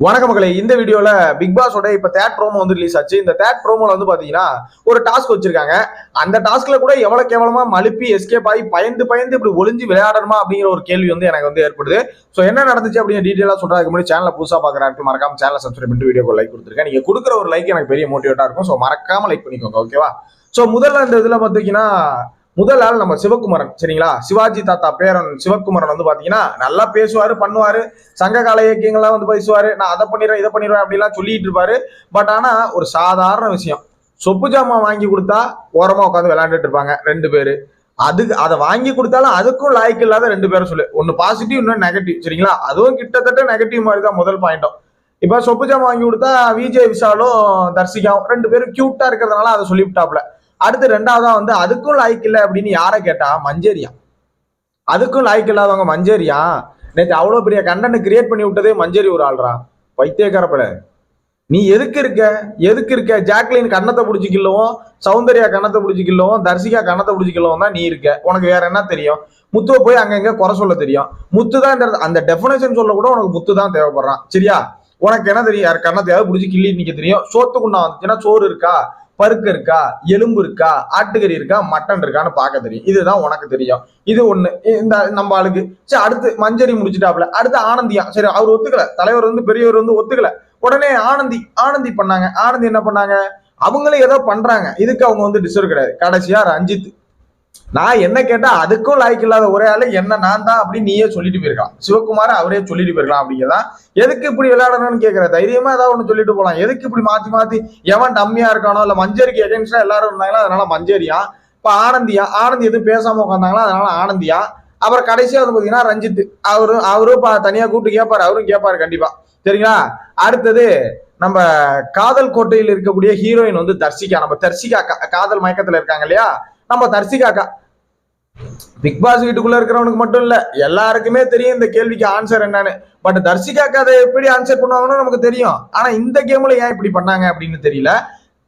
வணக்க மக்களே இந்த வீடியோல பிக் பாஸோட இப்ப தேட் ப்ரோமோ வந்து ரிலீஸ் ஆச்சு. இந்த தேட் ப்ரோமோல வந்து பாத்தீங்கன்னா ஒரு டாஸ்க் வச்சிருக்காங்க. அந்த டாஸ்க்ல கூட எவ்வளவு கேவலமா மழுப்பி எஸ்கேப் ஆகி பயந்து பயந்து இப்படி ஒளிஞ்சு விளையாடணுமா அப்படிங்கிற ஒரு கேள்வி வந்து எனக்கு வந்து ஏற்படுது. ஸோ என்ன நடந்துச்சு அப்படின்னு டீட்டெயிலாக சொல்றதுக்கு முன்னாடி சேனலை புதுசா பாக்குறாரு மறக்காம சேனலை சப்ஸ்கிரைப் பண்ணிட்டு வீடியோக்கு லைக் கொடுத்துருக்கேன் நீங்க கொடுக்குற ஒரு லைக் எனக்கு பெரிய மோட்டிவேட்டா இருக்கும். ஸோ மறக்காம லைக் பண்ணிக்கோங்க ஓகேவா ஸோ முதல்ல இந்த இதுல பாத்தீங்கன்னா முதல் ஆள் நம்ம சிவகுமரன் சரிங்களா? சிவாஜி தாத்தா பேரன் சிவகுமரன் வந்து பாத்தீங்கன்னா நல்லா பேசுவாரு பண்ணுவாரு. சங்க கால இயக்கியங்கள்லாம் வந்து பேசுவாரு. நான் அதை பண்ணிடுறேன் இதை பண்ணிடுவேன் அப்படிலாம் சொல்லிட்டு இருப்பாரு. பட் ஆனா ஒரு சாதாரண விஷயம். சொப்பு ஜாமான் வாங்கி கொடுத்தா ஓரமா உட்காந்து விளையாண்டுட்டு இருப்பாங்க ரெண்டு பேரு. அதுக்கு அதை வாங்கி கொடுத்தாலும் அதுக்கும் லாய்க்கு இல்லாத ரெண்டு பேரும் சொல்லு. ஒன்னு பாசிட்டிவ் இன்னொன்று நெகட்டிவ் சரிங்களா? அதுவும் கிட்டத்தட்ட நெகட்டிவ் மாதிரி தான் முதல் பாயிண்டும் இப்ப சொப்பு ஜாமான் வாங்கி கொடுத்தா விஜய் விஷாலும் தர்சிகாவும் ரெண்டு பேரும் கியூட்டா இருக்கிறதுனால அதை சொல்லிவிட்டாப்ல அடுத்து ரெண்டாவதா வந்து அதுக்கும் லாய்க்கு இல்லை அப்படின்னு யாரை கேட்டா மஞ்சேரியா. அதுக்கும் லாய்க்கு இல்லாதவங்க மஞ்சேரியா. நேற்று அவ்வளோ பெரிய கண்டென்ட் கிரியேட் பண்ணி விட்டதே மஞ்சேரி ஒரு ஆள்றா பைத்தியக்காரப்பட நீ எதுக்கு இருக்க? எதுக்கு இருக்க? ஜாக்லின் கண்ணத்தை பிடிச்சிக்கலவும் சௌந்தர்யா கண்ணத்தை பிடிச்சிக்கலவும் தர்சிகா கண்ணத்தை பிடிச்சிக்கலவும் தான் நீ இருக்க. உனக்கு வேற என்ன தெரியும்? முத்துவை போய் அங்கங்க குறை சொல்ல தெரியும். முத்து தான் இந்த அந்த டெஃபினேஷன் சொல்ல கூட உனக்கு முத்து தான் தேவைப்படுறான். சரியா? உனக்கு என்ன தெரியும்? யார் கண்ணத்தையாவது பிடிச்சி கிள்ளி நிக்க தெரியும்? சோத்துக்குண்டா வந்துச்சுன்னா சோறு இருக்கா? பருக்க இருக்கா எலும்பு இருக்கா ஆட்டுக்கறி இருக்கா மட்டன் இருக்கான்னு பார்க்க தெரியும். இதுதான் உனக்கு தெரியும். இது ஒண்ணு. இந்த நம்ம ஆளுக்கு. சரி அடுத்து மஞ்சரி முடிச்சுட்டாப்ல அடுத்து ஆனந்தியா. சரி அவர் ஒத்துக்கல. தலைவர் வந்து பெரியவர் வந்து ஒத்துக்கல. உடனே ஆனந்தி ஆனந்தி பண்ணாங்க. ஆனந்தி என்ன பண்ணாங்க? அவங்களே ஏதோ பண்றாங்க. இதுக்கு அவங்க வந்து டிஸ்டர்வ் கிடையாது. கடைசியா ரஞ்சித். நான் என்ன கேட்டா அதுக்கும் லாய்க்கு இல்லாத ஒரே ஆளு என்ன நான் தான் அப்படின்னு நீயே சொல்லிட்டு போயிருக்கலாம் சிவகுமார் அவரே சொல்லிட்டு போயிருக்கலாம் அப்படிங்கிறதா? எதுக்கு இப்படி விளையாடணும்னு கேட்கிற தைரியமா ஏதாவது ஒண்ணு சொல்லிட்டு போலாம். எதுக்கு இப்படி மாத்தி மாத்தி எவன் டம்மியா இருக்கானோ இல்ல மஞ்சரிக்கு எகென்ஸ்டா எல்லாரும் இருந்தாங்களா அதனால மஞ்சரியா? இப்ப ஆனந்தியா? ஆனந்தி எதுவும் பேசாம உட்காந்தாங்களா அதனால ஆனந்தியா? அப்புறம் கடைசியா வந்து பாத்தீங்கன்னா ரஞ்சித். அவரு அவரும் பா- தனியா கூப்பிட்டு கேட்பாரு அவரும் கேட்பாரு கண்டிப்பா. சரிங்களா? அடுத்தது நம்ம காதல் கோட்டையில் இருக்கக்கூடிய ஹீரோயின் வந்து தர்சிகா நம்ம தர்சிகா காதல் மயக்கத்துல இருக்காங்க இல்லையா? நம்ம தர்சிகாக்கா பிக் பாஸ் வீட்டுக்குள்ள இருக்கிறவனுக்கு மட்டும் இல்ல எல்லாருக்குமே தெரியும் இந்த கேள்விக்கு ஆன்சர் என்னன்னு. பட் தர்சிகாக்கு அதை எப்படி ஆன்சர் பண்ணுவாங்கன்னு நமக்கு தெரியும். ஆனா இந்த கேம்ல ஏன் இப்படி பண்ணாங்க அப்படின்னு தெரியல.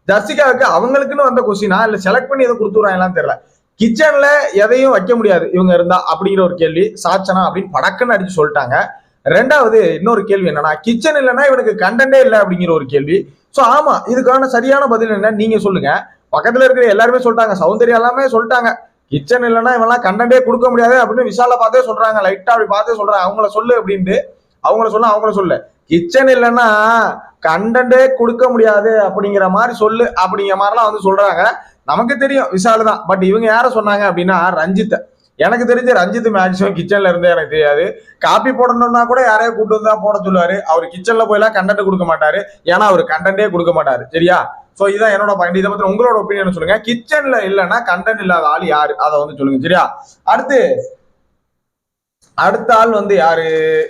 தர்சிகாவுக்கு அவங்களுக்குன்னு வந்த கொஸ்டினா இல்ல செலக்ட் பண்ணி எதை கொடுத்துறாங்களான்னு தெரியல. கிச்சன்ல எதையும் வைக்க முடியாது. இவங்க இருந்தா அப்படிங்கிற ஒரு கேள்வி. சாச்சனா அப்படின்னு படக்குன்னு அடிச்சு சொல்லிட்டாங்க. ரெண்டாவது இன்னொரு கேள்வி என்னன்னா கிச்சன் இல்லைன்னா இவனுக்கு கண்டென்டே இல்லை அப்படிங்கிற ஒரு கேள்வி. ஸோ ஆமா இதுக்கான சரியான பதில் என்ன? நீங்க சொல்லுங்க. பக்கத்துல இருக்கிற எல்லாருமே சொல்லிட்டாங்க. சௌந்தர்யா எல்லாமே சொல்லிட்டாங்க. கிச்சன் இல்லைன்னா இவெல்லாம் கண்டே கொடுக்க முடியாது அப்படின்னு விஷால பார்த்தே சொல்றாங்க. லைட்டா அப்படி பார்த்தே சொல்றாங்க. அவங்கள சொல்லு அப்படின்ட்டு. அவங்கள சொல்ல அவங்கள சொல்லு. கிச்சன் இல்லைன்னா கண்டென்ட்டே கொடுக்க முடியாது அப்படிங்கிற மாதிரி சொல்லு அப்படிங்கிற மாதிரிலாம் வந்து சொல்றாங்க. நமக்கு தெரியும் விஷால் தான். பட் இவங்க யார சொன்னாங்க அப்படின்னா ரஞ்சித் எனக்கு தெரிஞ்ச ரஞ்சித் மேக்ஸிமம் கிச்சன்ல இருந்தே எனக்கு தெரியாது. காப்பி போடணும்னா கூட யாரையோ கூட்டு வந்தா போட சொல்லுவாரு. அவர் கிச்சன்ல போயெல்லாம் கண்டென்ட் கொடுக்க மாட்டாரு. ஏன்னா அவர் கண்டென்ட்டே கொடுக்க மாட்டாரு. சரியா? சோ இதான் என்னோட பாயிண்ட் இதை பத்தி உங்களோட ஒப்பீனியன் சொல்லுங்க. கிச்சன்ல இல்லைன்னா கண்டென்ட் இல்லாத ஆள் யாரு? அதை வந்து சொல்லுங்க. சரியா? அடுத்து அடுத்த ஆள் வந்து யாரு?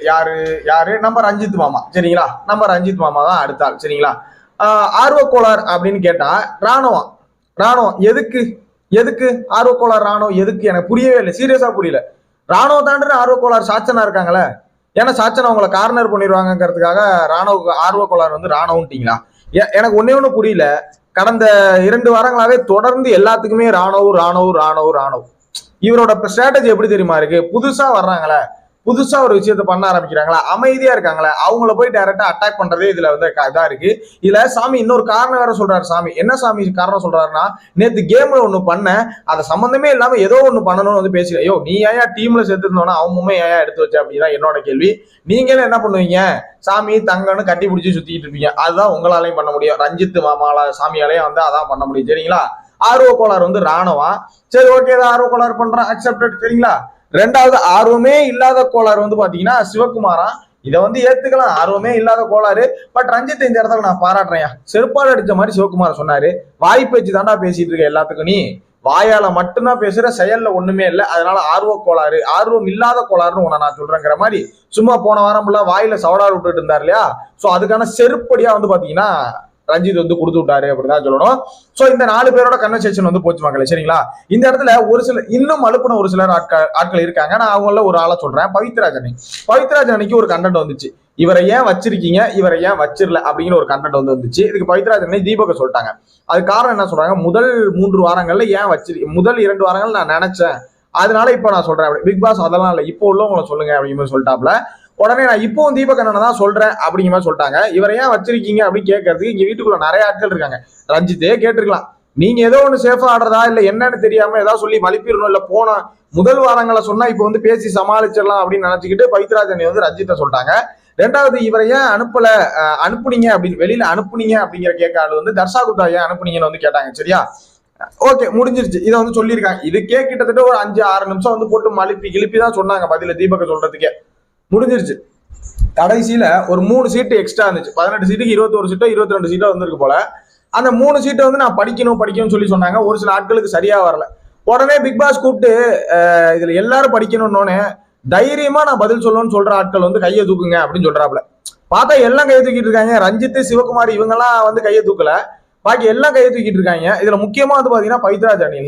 யாரு? யாரு? நம்ம ரஞ்சித் மாமா. சரிங்களா? நம்ம ரஞ்சித் மாமா தான் அடுத்த ஆள். சரிங்களா? ஆர்வக்கோளார் அப்படின்னு கேட்டா ராணுவம். ராணுவம். எதுக்கு? எதுக்கு? ஆர்வக்கோளார் ராணுவம் எதுக்கு? எனக்கு புரியவே இல்லை. சீரியஸா புரியல. ராணுவ தாண்டு ஆர்வக்கோளார் சாச்சனா இருக்காங்களே. ஏன்னா சாச்சனா அவங்களை கார்னர் பண்ணிடுவாங்கிறதுக்காக ராணுவ ஆர்வக்கோளார் வந்து ராணுவன்ட்டீங்களா எனக்கு ஒன்னே ஒண்ணு புரியல. கடந்த இரண்டு வாரங்களாவே தொடர்ந்து எல்லாத்துக்குமே ராணுவ ராணுவம் ராணுவ ராணுவம். இவரோட ஸ்ட்ராட்டஜி எப்படி தெரியுமா இருக்கு? புதுசா வர்றாங்களே. புதுசா ஒரு விஷயத்த பண்ண ஆரம்பிக்கிறாங்களா? அமைதியா இருக்காங்களா? அவங்கள போய் டைரக்டா அட்டாக் பண்றதே இதுல வந்து இதா இருக்கு. இதுல சாமி இன்னொரு காரணம் வேற சொல்றாரு சாமி. என்ன சாமி காரணம் சொல்றாருன்னா நேத்து கேம்ல ஒண்ணு பண்ண அதை சம்பந்தமே இல்லாம ஏதோ ஒண்ணு பண்ணணும்னு வந்து பேசுற ஐயோ நீ ஏன் டீம்ல சேர்த்துருந்தோன்னா அவன் ஏயா ஏன் எடுத்து வச்ச அப்படின்னா என்னோட கேள்வி. நீங்களும் என்ன பண்ணுவீங்க? சாமி தங்கன்னு கட்டி பிடிச்சி சுத்திட்டு இருப்பீங்க. அதுதான் உங்களாலையும் பண்ண முடியும். ரஞ்சித் மாமால சாமியாலையும் வந்து அதான் பண்ண முடியும். சரிங்களா? ஆர்வ கோளாறு வந்து ராணுவம். சரி ஓகே ஆர்வ கோளாறு பண்றேன் அக்செப்டட் சரிங்களா? ரெண்டாவது ஆர்வமே இல்லாத கோளாறு வந்து பாத்தீங்கன்னா சிவகுமாரா. இதை வந்து ஏத்துக்கலாம். ஆர்வமே இல்லாத கோளாறு. பட் ரஞ்சித் இந்த இடத்துல நான் பாராட்டுறேன் செருப்பால் அடிச்ச மாதிரி சிவகுமார் சொன்னாரு. வாய் பேச்சு தாண்டா பேசிட்டு இருக்க எல்லாத்துக்கும் நீ. வாயால மட்டும்தான் பேசுற செயல்ல ஒண்ணுமே இல்லை. அதனால ஆர்வ கோளாறு ஆர்வம் இல்லாத கோளாறுன்னு உன நான் சொல்றேங்கிற மாதிரி சும்மா போன வாரம் ஃபுல்லா வாயில சவடார் விட்டுட்டு இருந்தார் இல்லையா? சோ அதுக்கான செருப்படியா வந்து பாத்தீங்கன்னா ரஞ்சித் வந்து கொடுத்து விட்டாரு அப்படின்னு சொல்லணும். சோ இந்த நாலு பேரோட கன்வர்சேஷன் வந்து போச்சு மக்களே சரிங்களா? இந்த இடத்துல ஒரு சில இன்னும் அனுப்பின ஒரு சிலர் ஆட்கள் ஆட்கள் இருக்காங்க. நான் அவங்கள ஒரு ஆளை சொல்றேன். பவித்ராஜ் அணி பவித்ராஜ் அன்னைக்கு ஒரு கண்டென்ட் வந்துச்சு. இவரை ஏன் வச்சிருக்கீங்க? இவரை ஏன் வச்சிடல அப்படிங்கிற ஒரு கண்டென்ட் வந்து வந்துச்சு. இதுக்கு பவித்ராஜ் தீபக சொல்லிட்டாங்க. அது காரணம் என்ன சொல்றாங்க? முதல் மூன்று வாரங்கள்ல ஏன் வச்சிரு முதல் இரண்டு வாரங்கள் நான் நினைச்சேன். அதனால இப்ப நான் சொல்றேன். அப்படி பிக் பாஸ் அதெல்லாம் இல்ல. இப்போ உள்ளவங்களை சொல்லுங்க அப்படிங்கிற சொல்லிட்டாப்ல உடனே நான் இப்போவும் தீபக் அண்ணனை தான் சொல்றேன் அப்படிங்கிற மாதிரி சொல்லிட்டாங்க. இவரை ஏன் வச்சிருக்கீங்க அப்படின்னு கேட்கறதுக்கு இங்க வீட்டுக்குள்ள நிறைய ஆட்கள் இருக்காங்க. ரஞ்சித்தே கேட்டிருக்கலாம். நீங்க ஏதோ ஒண்ணு சேஃபா ஆடுறதா இல்ல என்னன்னு தெரியாம ஏதாவது சொல்லி மலிப்பிடணும் இல்ல போன முதல் வாரங்களை சொன்னா இப்ப வந்து பேசி சமாளிச்சிடலாம் அப்படின்னு நினைச்சுக்கிட்டு பவித்ராஜனை வந்து ரஞ்சித்தை சொல்லிட்டாங்க. ரெண்டாவது இவரை ஏன் அனுப்பல அனுப்புனீங்க அப்படின்னு வெளியில அனுப்புனீங்க அப்படிங்கிற கேட்க ஆள் வந்து தர்ஷா குப்தா ஏன் அனுப்புனீங்கன்னு வந்து கேட்டாங்க சரியா? ஓகே முடிஞ்சிருச்சு. இதை வந்து சொல்லியிருக்காங்க. இதுக்கே கிட்டத்தட்ட ஒரு அஞ்சு ஆறு நிமிஷம் வந்து போட்டு மலிப்பி கிளப்பி தான் சொன்னாங்க பதில தீபக்க சொல்றதுக்கே. முடிஞ்சிருச்சு. கடைசியில ஒரு மூணு சீட்டு எக்ஸ்ட்ரா இருந்துச்சு. பதினெட்டு சீட்டுக்கு இருபத்தோரு சீட்டோ இருபத்தி ரெண்டு சீட்டோ வந்திருக்கு போல. அந்த மூணு சீட்டை வந்து நான் படிக்கணும் படிக்கணும்னு சொல்லி சொன்னாங்க. ஒரு சில ஆட்களுக்கு சரியா வரல. உடனே பிக் பாஸ் கூப்பிட்டு இதில் இதுல எல்லாரும் படிக்கணும்னு தைரியமா நான் பதில் சொல்லணும்னு சொல்ற ஆட்கள் வந்து கையை தூக்குங்க அப்படின்னு சொல்றாப்ல பார்த்தா எல்லாம் கையை தூக்கிட்டு இருக்காங்க. ரஞ்சித் சிவகுமார் இவங்கெல்லாம் வந்து கையை தூக்கல. பாக்கி எல்லாம் கையை தூக்கிட்டு இருக்காங்க. இதுல முக்கியமா வந்து பாத்தீங்கன்னா பைத்ராஜ் அணி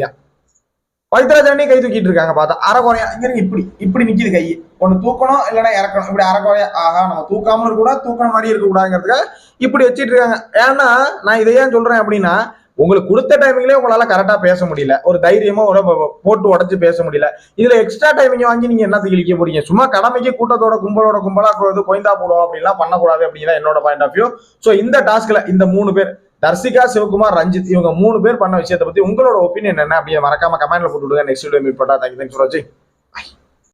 இல்லையா கை தூக்கிட்டு இருக்காங்க பார்த்தா. அரைக்குறையா இங்க இப்படி இப்படி நிக்குது கை. ஒன்னு தூக்கணும் இல்லைன்னா இறக்கணும். இப்படி அரைக்குறையா ஆஹா நம்ம தூக்காம இருக்க கூடாது தூக்கின மாதிரி இருக்க கூடாதுங்கிறதுக்காக இப்படி வச்சிட்டு இருக்காங்க. ஏன்னா நான் இதை ஏன் சொல்றேன் அப்படின்னா உங்களுக்கு கொடுத்த டைமிங்லேயே உங்களால கரெக்டா பேச முடியல. ஒரு தைரியமா ஒரு போட்டு உடச்சு பேச முடியல. இதுல எக்ஸ்ட்ரா டைமிங் வாங்கி நீங்க என்ன கிழிக்க போறீங்க? சும்மா கடமைக்கு கூட்டத்தோட கும்பலோட கும்பலா கொய்ந்தா போடுவோம் அப்படின்லாம் பண்ணக்கூடாது அப்படிங்கிறத என்னோட பாயிண்ட் ஆஃப் வியூ ஸோ இந்த டாஸ்க்ல இந்த மூணு பேர் தர்சிகா சிவகுமார் ரஞ்சித் இவங்க மூணு பேர் பண்ண விஷயத்தை பத்தி உங்களோட ஒப்பீனியன் என்ன அப்படியே மறக்காம கமெண்ட்ல போட்டு விடுங்க. நெக்ஸ்ட் வீடியோ மீட் பண்ணா தேங்க்யூ தேங்க்ஸ் ஃபார் வாட்சிங்